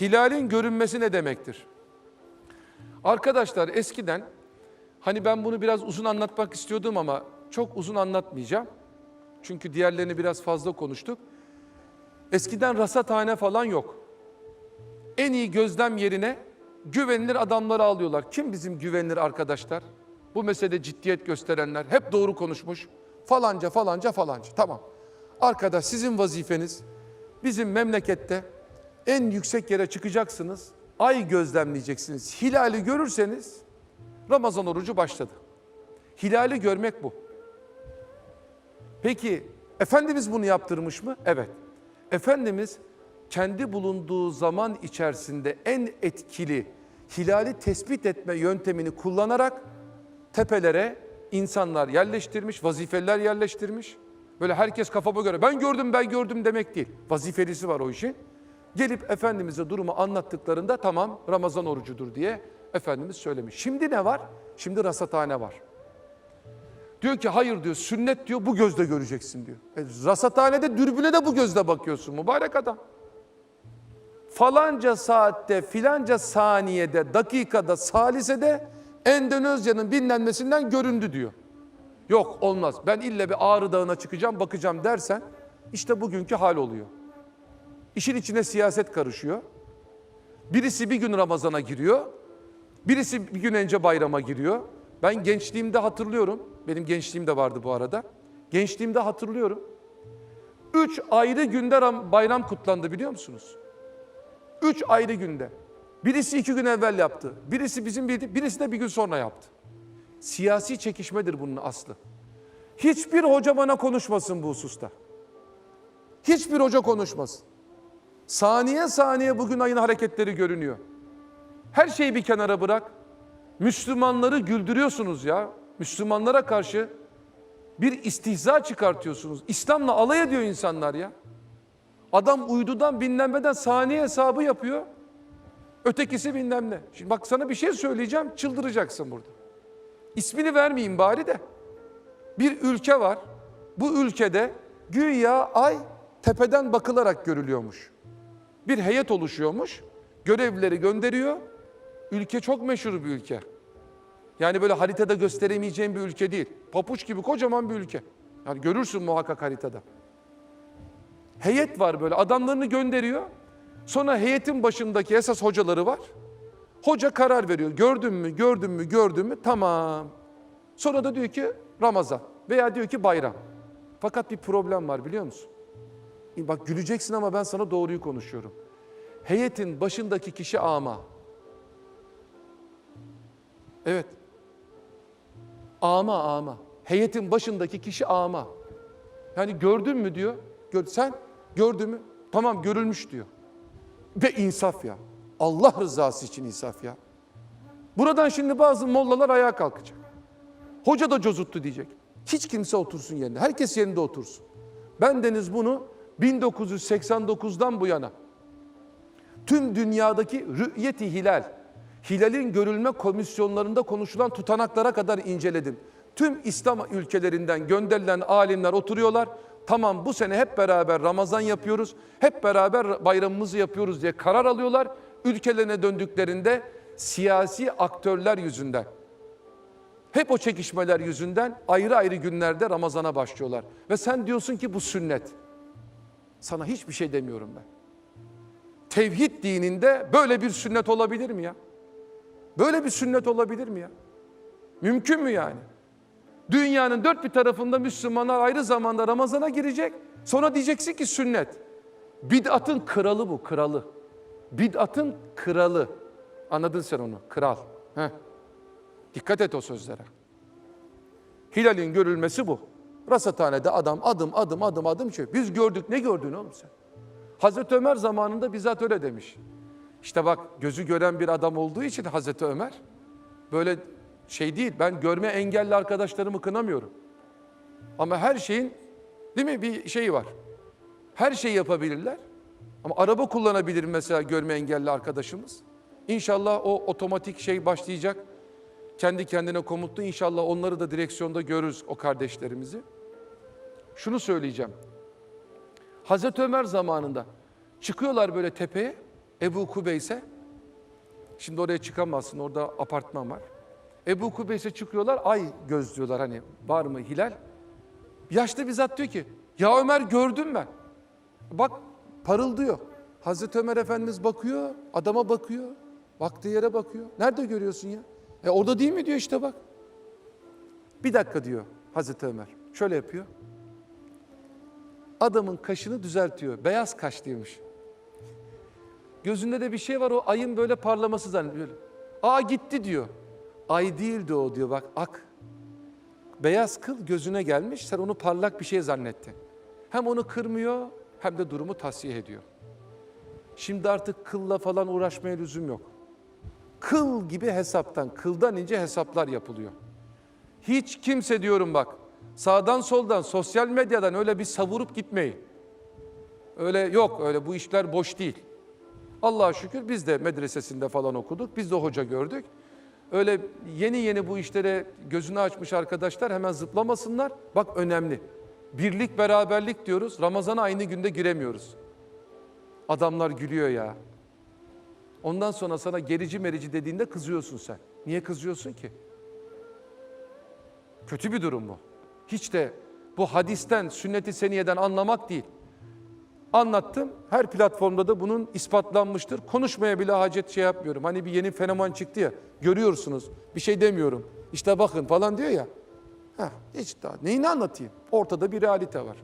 Hilalin görünmesi ne demektir? Arkadaşlar eskiden hani ben bunu biraz uzun anlatmak istiyordum ama çok uzun anlatmayacağım. Çünkü diğerlerini biraz fazla konuştuk. Eskiden rasathane falan yok. En iyi gözlem yerine güvenilir adamları alıyorlar. Kim bizim güvenilir arkadaşlar? Bu meselede ciddiyet gösterenler, hep doğru konuşmuş. Falanca falanca falanca. Tamam. Arkadaş sizin vazifeniz bizim memlekette en yüksek yere çıkacaksınız. Ay gözlemleyeceksiniz. Hilali görürseniz Ramazan orucu başladı. Hilali görmek bu. Peki Efendimiz bunu yaptırmış mı? Evet. Efendimiz kendi bulunduğu zaman içerisinde en etkili hilali tespit etme yöntemini kullanarak tepelere insanlar yerleştirmiş, vazifeliler yerleştirmiş. Böyle herkes kafama göre ben gördüm ben gördüm demek değil. Vazifelisi var o işin. Gelip Efendimiz'e durumu anlattıklarında tamam Ramazan orucudur diye Efendimiz söylemiş. Şimdi ne var? Şimdi rasathane var. Diyor ki hayır diyor sünnet diyor bu gözle göreceksin diyor. E, rasathanede dürbüne de bu gözle bakıyorsun mübarek adam. Falanca saatte filanca saniyede dakikada salisede Endonezya'nın bilinmesinden göründü diyor. Yok olmaz ben ille bir Ağrı Dağı'na çıkacağım bakacağım dersen işte bugünkü hal oluyor. İşin içine siyaset karışıyor. Birisi bir gün Ramazan'a giriyor. Birisi bir gün önce bayrama giriyor. Ben gençliğimde hatırlıyorum. Benim gençliğim de vardı bu arada. Gençliğimde hatırlıyorum. Üç ayrı günde ram- bayram kutlandı biliyor musunuz? Üç ayrı günde. Birisi iki gün evvel yaptı. Birisi bizim bir, birisi de bir gün sonra yaptı. Siyasi çekişmedir bunun aslı. Hiçbir hoca bana konuşmasın bu hususta. Hiçbir hoca konuşmasın. Saniye saniye bugün ayın hareketleri görünüyor. Her şeyi bir kenara bırak. Müslümanları güldürüyorsunuz ya. Müslümanlara karşı bir istihza çıkartıyorsunuz. İslam'la alay ediyor insanlar ya. Adam uydudan bilmem saniye hesabı yapıyor. Ötekisi bilmem ne. Şimdi bak sana bir şey söyleyeceğim çıldıracaksın burada. İsmini vermeyeyim bari de. Bir ülke var. Bu ülkede güya ay tepeden bakılarak görülüyormuş. Bir heyet oluşuyormuş. Görevlileri gönderiyor. Ülke çok meşhur bir ülke. Yani böyle haritada gösteremeyeceğim bir ülke değil. Papuç gibi kocaman bir ülke. Yani görürsün muhakkak haritada. Heyet var böyle adamlarını gönderiyor. Sonra heyetin başındaki esas hocaları var. Hoca karar veriyor. Gördün mü, gördün mü, gördün mü? Tamam. Sonra da diyor ki Ramazan veya diyor ki bayram. Fakat bir problem var biliyor musun? Bak güleceksin ama ben sana doğruyu konuşuyorum. Heyetin başındaki kişi ama. Evet. Ama ama. Heyetin başındaki kişi ama. Yani gördün mü diyor. Gör, sen gördün mü? Tamam görülmüş diyor. Ve insaf ya. Allah rızası için insaf ya. Buradan şimdi bazı mollalar ayağa kalkacak. Hoca da cozuttu diyecek. Hiç kimse otursun yerine. Herkes yerinde otursun. Ben deniz bunu 1989'dan bu yana tüm dünyadaki rü'yeti hilal, hilalin görülme komisyonlarında konuşulan tutanaklara kadar inceledim. Tüm İslam ülkelerinden gönderilen alimler oturuyorlar. Tamam bu sene hep beraber Ramazan yapıyoruz, hep beraber bayramımızı yapıyoruz diye karar alıyorlar. Ülkelerine döndüklerinde siyasi aktörler yüzünden, hep o çekişmeler yüzünden ayrı ayrı günlerde Ramazan'a başlıyorlar. Ve sen diyorsun ki bu sünnet. Sana hiçbir şey demiyorum ben. Tevhid dininde böyle bir sünnet olabilir mi ya? Böyle bir sünnet olabilir mi ya? Mümkün mü yani? Dünyanın dört bir tarafında Müslümanlar ayrı zamanda Ramazan'a girecek. Sonra diyeceksin ki sünnet. Bid'atın kralı bu, kralı. Bid'atın kralı. Anladın sen onu, kral. Heh. Dikkat et o sözlere. Hilalin görülmesi bu. Rasathanede adam adım adım adım adım şey. Biz gördük ne gördün oğlum sen? Hazreti Ömer zamanında bizzat öyle demiş. İşte bak gözü gören bir adam olduğu için Hazreti Ömer böyle şey değil. Ben görme engelli arkadaşlarımı kınamıyorum. Ama her şeyin değil mi bir şeyi var. Her şeyi yapabilirler. Ama araba kullanabilir mesela görme engelli arkadaşımız. İnşallah o otomatik şey başlayacak. Kendi kendine komutlu. İnşallah onları da direksiyonda görürüz o kardeşlerimizi. Şunu söyleyeceğim. Hazreti Ömer zamanında çıkıyorlar böyle tepeye. Ebu Kubeyse, şimdi oraya çıkamazsın orada apartman var. Ebu Kubeyse çıkıyorlar ay gözlüyorlar hani var mı hilal. Yaşlı bir zat diyor ki ya Ömer gördüm ben. Bak parıldıyor. Hazreti Ömer Efendimiz bakıyor, adama bakıyor. Baktığı yere bakıyor. Nerede görüyorsun ya? E orada değil mi diyor işte bak. Bir dakika diyor Hazreti Ömer. Şöyle yapıyor. Adamın kaşını düzeltiyor. Beyaz kaşlıymış. Gözünde de bir şey var o ayın böyle parlaması zannediyor. Aa gitti diyor. Ay değildi o diyor bak ak. Beyaz kıl gözüne gelmiş sen onu parlak bir şey zannettin. Hem onu kırmıyor hem de durumu tasfiye ediyor. Şimdi artık kılla falan uğraşmaya lüzum yok. Kıl gibi hesaptan, kıldan ince hesaplar yapılıyor. Hiç kimse diyorum bak, sağdan soldan, sosyal medyadan öyle bir savurup gitmeyin. Öyle yok, öyle bu işler boş değil. Allah'a şükür biz de medresesinde falan okuduk, biz de hoca gördük. Öyle yeni yeni bu işlere gözünü açmış arkadaşlar hemen zıplamasınlar. Bak önemli. Birlik, beraberlik diyoruz. Ramazan'a aynı günde giremiyoruz. Adamlar gülüyor ya. Ondan sonra sana gerici merici dediğinde kızıyorsun sen. Niye kızıyorsun ki? Kötü bir durum bu. Hiç de bu hadisten, sünnet-i seniyeden anlamak değil. Anlattım. Her platformda da bunun ispatlanmıştır. Konuşmaya bile hacet şey yapmıyorum. Hani bir yeni fenomen çıktı ya. Görüyorsunuz. Bir şey demiyorum. İşte bakın falan diyor ya. Heh, hiç daha. Neyini anlatayım? Ortada bir realite var.